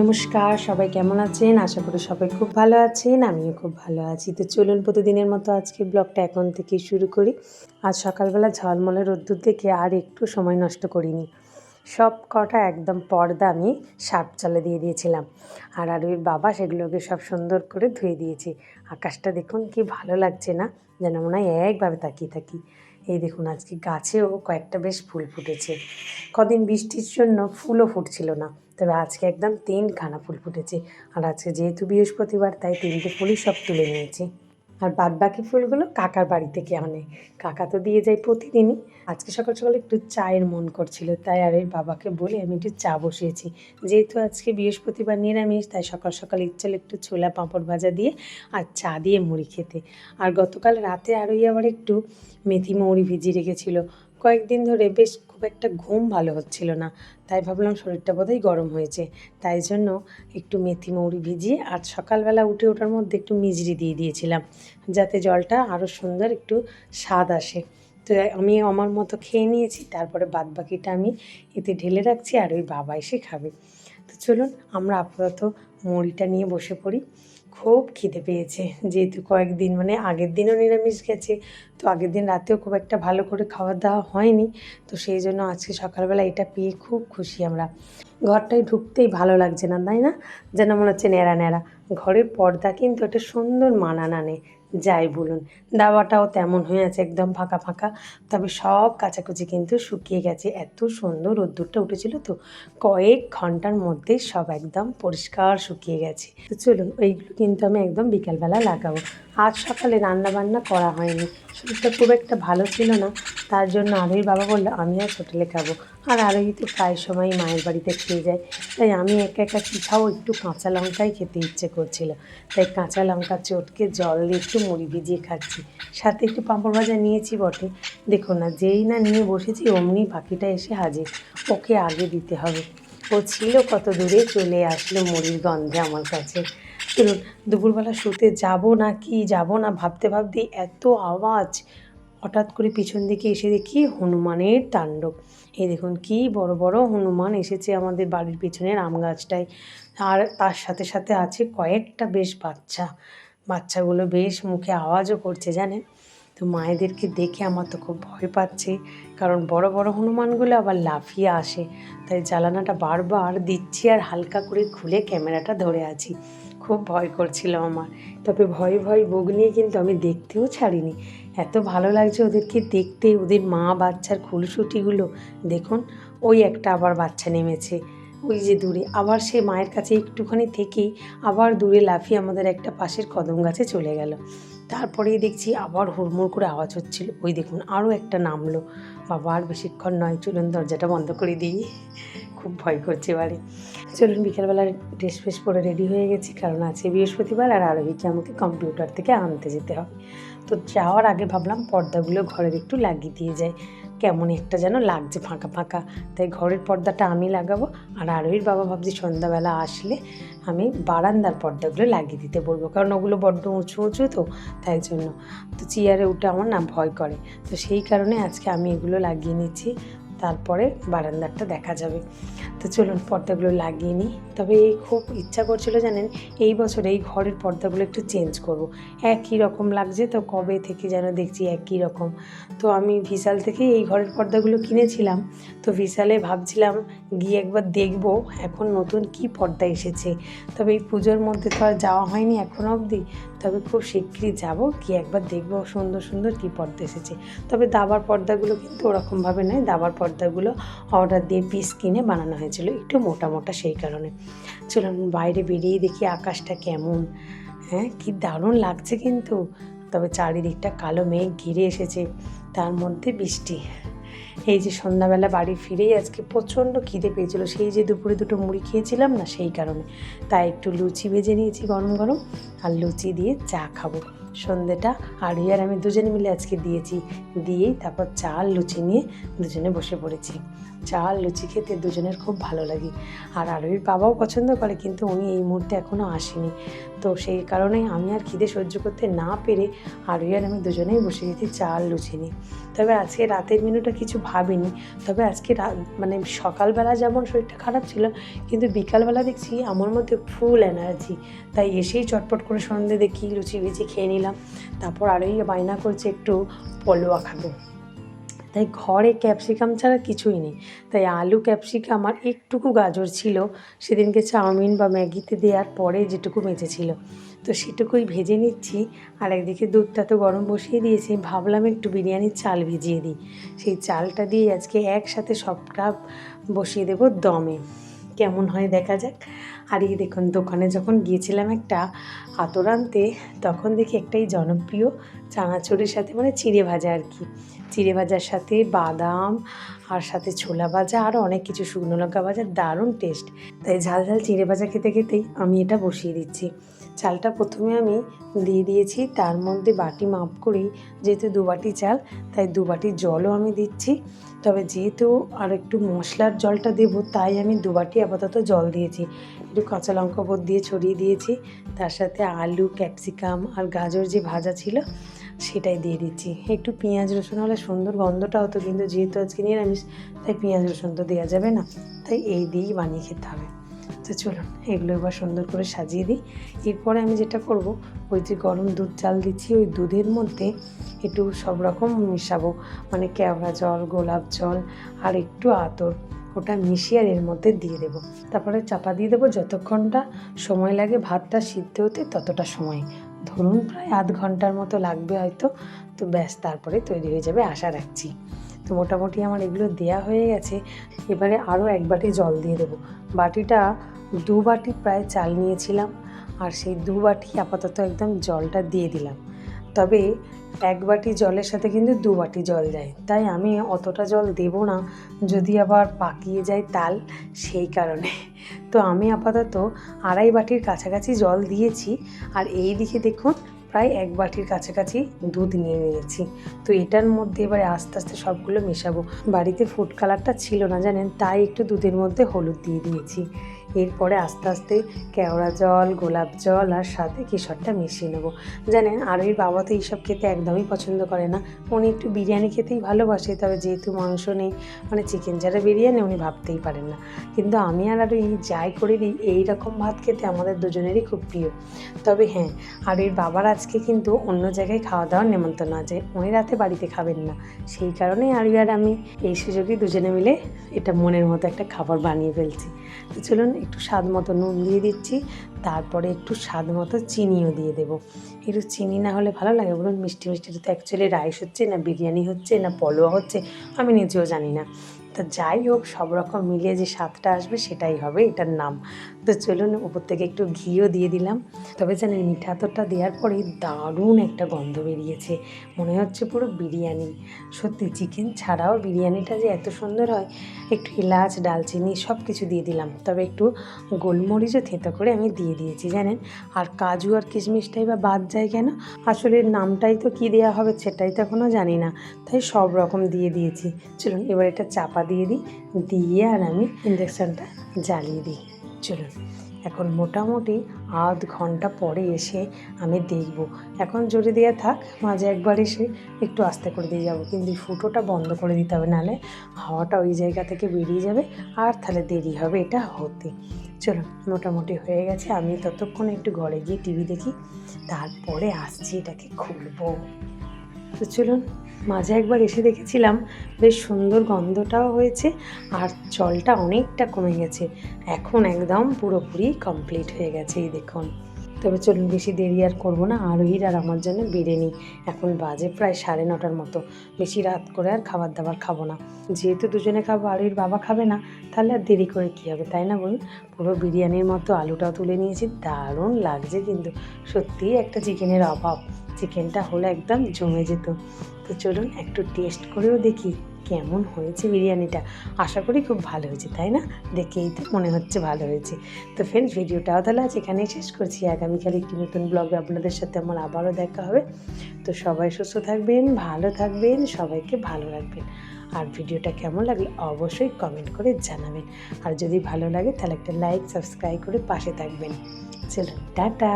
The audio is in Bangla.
নমস্কার, সবাই কেমন আছেন? আশা করি সবাই খুব ভালো আছেন, আমিও খুব ভালো আছি। তো চলুন প্রতিদিনের মতো আজকে ব্লগটা এখন থেকে শুরু করি। আজ সকালবেলা ঝলমলে রোদ্দুর দেখে আর একটু সময় নষ্ট করিনি। সব কটা একদম পর্দা আমি সাপ চালে দিয়ে দিয়েছিলাম। আর আর ওই বাবা সেগুলোকে সব সুন্দর করে ধুয়ে দিয়েছি। আকাশটা দেখুন কি ভালো লাগছে না? যেন মনে হয় একভাবে তাকিয়ে থাকি। এই দেখুন, আজকে গাছেও কয়েকটা বেশ ফুল ফুটেছে। কদিন বৃষ্টির জন্য ফুলও ফুটছিল না। তবে আজকে একদম তিনখানা ফুল ফুটেছে। আর আজকে যেহেতু বৃহস্পতিবার, তাই তিনটে ফুলই সব তুলে নিয়েছি। আর বাদ বাকি ফুলগুলো কাকার বাড়ি থেকে আনে। কাকা তো দিয়ে যায় প্রতিদিনই। আজকে সকাল সকাল একটু চায়ের মন করছিল, তাই আর এর বাবাকে বলে আমি একটু চা বসিয়েছি। যেহেতু আজকে বৃহস্পতিবার নিরামিষ, তাই সকাল সকাল ইচ্ছাল একটু ছোলা পাঁপড় ভাজা দিয়ে আর চা দিয়ে মুড়ি খেতে। আর গতকাল রাতে আরোই আবার একটু মেথি মৌরি ভিজিয়ে রেখেছিল। কয়েকদিন ধরে বেশ খুব একটা ঘুম ভালো হচ্ছিল না। তাই ভাবলাম শরীরটা বোধহয় গরম হয়েছে। তাই জন্য একটু মেথি মৌরি ভিজিয়ে আর সকালবেলা উঠে ওঠার মধ্যে একটু মিজরি দিয়ে দিয়েছিলাম, যাতে জলটা আরও সুন্দর একটু স্বাদ আসে। তো আমি আমার মতো খেয়ে নিয়েছি, তারপরে বাদ বাকিটা আমি এতে ঢেলে রাখছি আর ওই বাবা এসে খাবে। তো চলুন আমরা আপাতত মুড়িটা নিয়ে বসে পড়ি। খুব খিদে পেয়েছে। যেহেতু কয়েকদিন মানে আগের দিনও নিরামিষ গেছে, তো আগের দিন রাতেও খুব একটা ভালো করে খাওয়া দাওয়া হয়নি, তো সেই জন্য আজকে সকালবেলা এটা পেয়ে খুব খুশি আমরা। ঘরটায় ঢুকতেই ভালো লাগছে না, তাই না? যেন মনে হচ্ছে ন্যাড়া ন্যাড়া। ঘরের পর্দা কিন্তু একটা সুন্দর মানান আনে। যাই বলুন। দাওয়াটাও তেমন হয়ে আছে একদম ফাঁকা ফাঁকা। তবে সব কাচাকুচি কিন্তু শুকিয়ে গেছে। এত সুন্দর রোদ্দুরটা উঠেছিল তো, কয়েক ঘণ্টার মধ্যে সব একদম পরিষ্কার শুকিয়ে গেছে। তো চলুন, ওইগুলো কিন্তু আমি একদম বিকালবেলা লাগাবো। আজ সকালে রান্না বান্না করা হয়নি। শরীরটা খুব একটা ভালো ছিল না। তার জন্য আরোই বাবা বলল, আমি আজ হোটেলে খাব আর আরোই তো প্রায় সময় মায়ের বাড়িতে খেয়ে যায়। তাই আমি একা একা কী খাও একটু কাঁচা লঙ্কাই খেতে ইচ্ছে করছিল। তাই কাঁচা লঙ্কা চটকে জল দিয়ে একটু মুড়ি ভিজিয়ে খাচ্ছি। সাথে একটু পাঁপড় ভাজা নিয়েছি বটে। দেখো না, যেই না নিয়ে বসেছি, অমনি পাখিটা এসে হাজির। ওকে আগে দিতে হবে। ও ছিল কত দূরে চলে আসলো মুড়ির গন্ধে আমার কাছে। চলুন, দুপুরবেলা শুতে যাব না কি? যাব না ভাবতে ভাবতে এত আওয়াজ। হঠাৎ করে পিছন দিকে এসে দেখি হনুমানের তাণ্ডব। এই দেখুন, কি বড় বড় হনুমান এসেছে আমাদের বাড়ির পিছনের আম গাছটায়। আর তার সাথে সাথে আছে কয়েকটা বেশ বাচ্চা। বাচ্চাগুলো বেশ মুখে আওয়াজও করছে, জানেন? তো মায়েদেরকে দেখে আমার তো খুব ভয় পাচ্ছে। কারণ বড় বড় হনুমানগুলো আবার লাফিয়ে আসে। তাই জ্বালানাটা বারবার দিচ্ছি আর হালকা করে খুলে ক্যামেরাটা ধরে আছি। খুব ভয় করছিল আমার। তবে ভয় ভয় বুক নিয়ে কিন্তু আমি দেখতেও ছাড়িনি। এত ভালো লাগছে ওদেরকে দেখতে, ওদের মা বাচ্চার খুলসুটিগুলো দেখুন, ওই একটা আবার বাচ্চা নেমেছে। ওই যে দূরে, আবার সে মায়ের কাছে একটুখানি থেকেই আবার দূরে লাফিয়ে আমাদের একটা পাশের কদম গাছে চলে গেল। তারপরেই দেখছি আবার হুড়মুড় করে আওয়াজ হচ্ছিল। ওই দেখুন, আরও একটা নামলো। বাবা আর বেশিক্ষণ নয়, চলুন দরজাটা বন্ধ করে দিই। খুব ভয় করছে বাড়ি। চলুন বিকেলবেলা ড্রেস ফ্রেস পরে রেডি হয়ে গেছি, কারণ আছে বৃহস্পতিবার আর আরবিকে আমাকে কম্পিউটার থেকে আনতে যেতে হবে। তো যাওয়ার আগে ভাবলাম পর্দাগুলো ঘরের একটু লাগিয়ে দিয়ে যায় কেমন একটা যেন লাগছে ফাঁকা ফাঁকা। তাই ঘরের পর্দাটা আমি লাগাবো আর আরোহীর বাবা ভাবছি সন্ধ্যাবেলা আসলে আমি বারান্দার পর্দাগুলো লাগিয়ে দিতে বলব। কারণ ওগুলো বড্ড উঁচু উঁচু তো, তাই জন্য। তো চেয়ারে উঠে আমার না ভয় করে। তো সেই কারণে আজকে আমি এগুলো লাগিয়ে নিচ্ছি। তারপরে বারান্দারটা দেখা যাবে। তো চলুন পর্দাগুলো লাগিয়ে নিই। তবে এই খুব ইচ্ছা করছিল জানেন, এই বছর এই ঘরের পর্দাগুলো একটু চেঞ্জ করব। একই রকম লাগছে তো কবে থেকে যেন দেখছি একই রকম। তো আমি ভিশাল থেকে এই ঘরের পর্দাগুলো কিনেছিলাম। তো ভিশালে ভাবছিলাম গিয়ে একবার দেখব এখন নতুন কি পর্দা এসেছে। তবে এই পুজোর মধ্যে তো আর যাওয়া হয়নি এখন অবধি। তবে খুব শিগগিরই যাব। গিয়ে একবার দেখব, সুন্দর সুন্দর কী পর্দা এসেছে। তবে দাবার পর্দাগুলো কিন্তু ওরকমভাবে নয়। দাবার পর্দাগুলো অর্ডার দিয়ে পিস কিনে বানানো হয়েছিল একটু মোটা মোটা সেই কারণে। চলুন বাইরে বেরিয়ে দেখি আকাশটা কেমন। হ্যাঁ কি দারুণ লাগছে কিন্তু। তবে চারিদিকটা কালো মেঘ ঘিরে এসেছে। তার মধ্যে বৃষ্টি। এই যে সন্ধ্যাবেলা বাড়ি ফিরেই আজকে প্রচণ্ড খিদে পেয়েছিল। সেই যে দুপুরে দুটো মুড়ি খেয়েছিলাম না, সেই কারণে। তাই একটু লুচি ভেজে নিয়েছি গরম গরম, আর লুচি দিয়ে চা খাব। সন্ধেটা, আর আর আমি দুজনে মিলে আজকে দিয়েছি। দিয়েই তারপর চাল লুচি নিয়ে দুজনে বসে পড়েছি। চাল, লুচি খেতে দুজনের খুব ভালো লাগে। আর আরবির বাবাও পছন্দ করে, কিন্তু উনি এই মুহূর্তে এখনও আসেনি। তো সেই কারণে আমি আর খিদে সহ্য করতে না পেরে আরবি আর আমি দুজনেই বসে গেছি চাল, লুচি নিয়ে। তবে আজকে রাতের মেনুটা কিছু ভাবিনি। তবে আজকে মানে সকালবেলা যেমন শরীরটা খারাপ ছিল, কিন্তু বিকালবেলা দেখছি আমার মধ্যে ফুল এনার্জি। তাই এসেই চটপট করে সন্ধ্যে দেখি, লুচি ভিজি খেয়ে নিলাম। তারপর আরোই বায়না করছে একটু পলোয়া খাব। তাই ঘরে ক্যাপসিকাম ছাড়া কিছুই নেই। তাই আলু, ক্যাপসিকাম আর একটুকু গাজর ছিল। সেদিনকে চাউমিন বা ম্যাগিতে দেওয়ার পরে যেটুকু বেঁচেছিল তো সেটুকুই ভেজে নিচ্ছি। আর একদিকে দুধটা তো গরম বসিয়ে দিয়েছি। ভাবলাম একটু বিরিয়ানির চাল ভিজিয়ে দিই। সেই চালটা দিয়ে আজকে একসাথে সবটা বসিয়ে দেবো দমে। কেমন হয় দেখা যাক। আর এই দেখুন, দোকানে যখন গিয়েছিলাম একটা আতর আনতে, তখন দেখি একটাই জনপ্রিয় চানাচুরের সাথে মানে চিড়ে ভাজা আর কি। চিড়ে ভাজার সাথে বাদাম আর সাথে ছোলা ভাজা আর অনেক কিছু শুকনো লঙ্কা ভাজা দারুণ টেস্ট তাই ঝাল ঝাল চিড়ে ভাজা খেতে খেতেই আমি এটা বসিয়ে দিচ্ছি। চালটা প্রথমে আমি দিয়ে দিয়েছি, তার মধ্যে বাটি মাপ করেই যেহেতু দু বাটি চাল, তাই দু বাটি জলও আমি দিচ্ছি। তবে যেহেতু আর একটু মশলার জলটা দেবো, তাই আমি দু বাটি আপাতত জল দিয়েছি। একটু কাঁচা লঙ্কা বোধ দিয়ে ছড়িয়ে দিয়েছি, তার সাথে আলু, ক্যাপসিকাম আর গাজর যে ভাজা ছিল, সেটাই দিয়ে দিচ্ছি। একটু পেঁয়াজ রসুন হলে সুন্দর গন্ধটা হতো, কিন্তু যেহেতু আজকে নিরামিষ, তাই পেঁয়াজ রসুন তো দেওয়া যাবে না, তাই এই দিয়েই বানিয়ে খেতে হবে। তো চলুন, এগুলো এবার সুন্দর করে সাজিয়ে দিই। এরপরে আমি যেটা করব, ওই যে গরম দুধ চাল দিচ্ছি, ওই দুধের মধ্যে একটু সব রকম মিশাবো। মানে কেওড়া জল, গোলাপ জল আর একটু আতর, ওটা মিশিয়ে আর এর মধ্যে দিয়ে দেবো। তারপরে চাপা দিয়ে দেবো যতক্ষণটা সময় লাগে, ভাতটা সিদ্ধ হতে ততটা সময়। ধরুন প্রায় আধ ঘণ্টার মতো লাগবে হয়তো, তো ব্যাস, তারপরে তৈরি হয়ে যাবে আশা রাখছি। তো মোটামুটি আমার এগুলো দেয়া হয়ে গেছে, এবারে আরও এক বাটি জল দিয়ে দেবো। বাটিটা দু বাটি প্রায় চাল নিয়েছিলাম আর সেই দু বাটি আপাতত একদম জলটা দিয়ে দিলাম। তবে এক বাটি জলের সাথে কিন্তু দু বাটি জল যায়। তাই আমি অতটা জল দেব না, যদি আবার পাকিয়ে যায় তাল, সেই কারণে। তো আমি আপাতত আড়াই বাটির কাছাকাছি জল দিয়েছি আর এই দিকে দেখুন, প্রায় এক বাটির কাছাকাছি দুধ নিয়ে নিয়েছি। তো এটার মধ্যে এবারে আস্তে আস্তে সবগুলো মেশাবো। বাড়িতে ফুড কালারটা ছিল না জানেন, তাই একটু দুধের মধ্যে হলুদ দিয়ে দিয়েছি। এরপরে আস্তে আস্তে কেওড়া জল, গোলাপ জল আর সাথে কেশরটা মিশিয়ে নেব। জানেন আর ওই বাবা তো এইসব খেতে একদমই পছন্দ করে না। উনি একটু বিরিয়ানি খেতেই ভালোবাসে, তবে যেহেতু মাংস নেই মানে চিকেন যারা বিরিয়ানি, উনি ভাবতেই পারেন না। কিন্তু আমি আর আরও এই যাই করে দিই এই রকম ভাত খেতে আমাদের দুজনেরই খুব প্রিয়। তবে হ্যাঁ আর বাবার আজকে কিন্তু অন্য জায়গায় খাওয়া দাওয়ার নেমন্তন্ন আছে। উনি রাতে বাড়িতে খাবেন না। সেই কারণেই আর আর আমি এই সুযোগে দুজনে মিলে এটা মনের মতো একটা খাবার বানিয়ে ফেলছি। তো চলুন একটু স্বাদ মতো নুন দিয়ে দিচ্ছি, তারপরে একটু স্বাদ মতো চিনিও দিয়ে দেবো। একটু চিনি না হলে ভালো লাগে, বলুন মিষ্টি মিষ্টি তো অ্যাকচুয়ালি রাইস হচ্ছে না বিরিয়ানি হচ্ছে না পলোয়া হচ্ছে, আমি নিজেও জানি না। তো যাই হোক, সব রকম মিলিয়ে যে স্বাদটা আসবে সেটাই হবে, এটার নাম। তো চলুন উপর থেকে একটু ঘিও দিয়ে দিলাম। তবে জানেন, মিঠা আতরটা দেওয়ার পরে দারুণ একটা গন্ধ বেরিয়েছে। মনে হচ্ছে পুরো বিরিয়ানি। সত্যি চিকেন ছাড়াও বিরিয়ানিটা যে এত সুন্দর হয়, একটু এলাচ, ডালচিনি সব কিছু দিয়ে দিলাম। তবে একটু গোলমরিচও থেঁতো করে আমি দিয়ে দিয়েছি, জানেন? আর কাজু আর কিশমিশটাই বা বাদ যায় কেন? আসলে নামটাই তো কী দেওয়া হবে সেটাই তো এখনও জানি না। তাই সব রকম দিয়ে দিয়েছি। চলুন, এবার এটা চাপা দিয়ে দিই। দিয়ে আর আমি ইন্ডাকশানটা জ্বালিয়ে দিই। চলুন। এখন মোটামুটি আধ ঘণ্টা পরে এসে আমি দেখব। এখন জোরে দেওয়া থাক, মাঝে একবার এসে একটু আস্তে করে দিয়ে যাব। কিন্তু ফুটোটা বন্ধ করে দিতে হবে, নাহলে হাওয়াটা ওই জায়গা থেকে বেরিয়ে যাবে আর তাহলে দেরি হবে এটা হতে। চলুন মোটামুটি হয়ে গেছে। আমি ততক্ষণ একটু ঘরে গিয়ে টিভি দেখি, তারপরে আসছি এটাকে খুলবো। তো চলুন মাঝে একবার এসে দেখেছিলাম, বেশ সুন্দর গন্ধটাও হয়েছে আর জলটা অনেকটা কমে গেছে। এখন একদম পুরোপুরি কমপ্লিট হয়ে গেছে এই দেখুন। তবে চলুন বেশি দেরি আর করব না, আরোহীর আর আমার জন্য বেড়ে এখন বাজে প্রায় সাড়ে নটার মতো। বেশি রাত করে আর খাবার দাবার খাব না। যেহেতু দুজনে খাব, আরোহীর বাবা খাবে না, তাহলে আর দেরি করে কী হবে, তাই না বলুন? পুরো বিরিয়ানির মতো আলুটাও তুলে নিয়েছি। দারুণ লাগছে কিন্তু। সত্যিই একটা চিকেনের অভাব। চিকেনটা হলে একদম জমে যেত। তো চলুন একটু টেস্ট করেও দেখি কেমন হয়েছে বিরিয়ানিটা। আশা করি খুব ভালো হয়েছে, তাই না? দেখেই তো মনে হচ্ছে ভালো হয়েছে। তো ফ্রেন্ডস ভিডিওটাও তাহলে আজ এখানেই শেষ করছি। আগামীকাল একটি নতুন ব্লগে আপনাদের সাথে আমার আবারও দেখা হবে। তো সবাই সুস্থ থাকবেন, ভালো থাকবেন, সবাইকে ভালো রাখবেন। আর ভিডিওটা কেমন লাগে অবশ্যই কমেন্ট করে জানাবেন। আর যদি ভালো লাগে তাহলে একটা লাইক সাবস্ক্রাইব করে পাশে থাকবেন। চলুন, টাটা!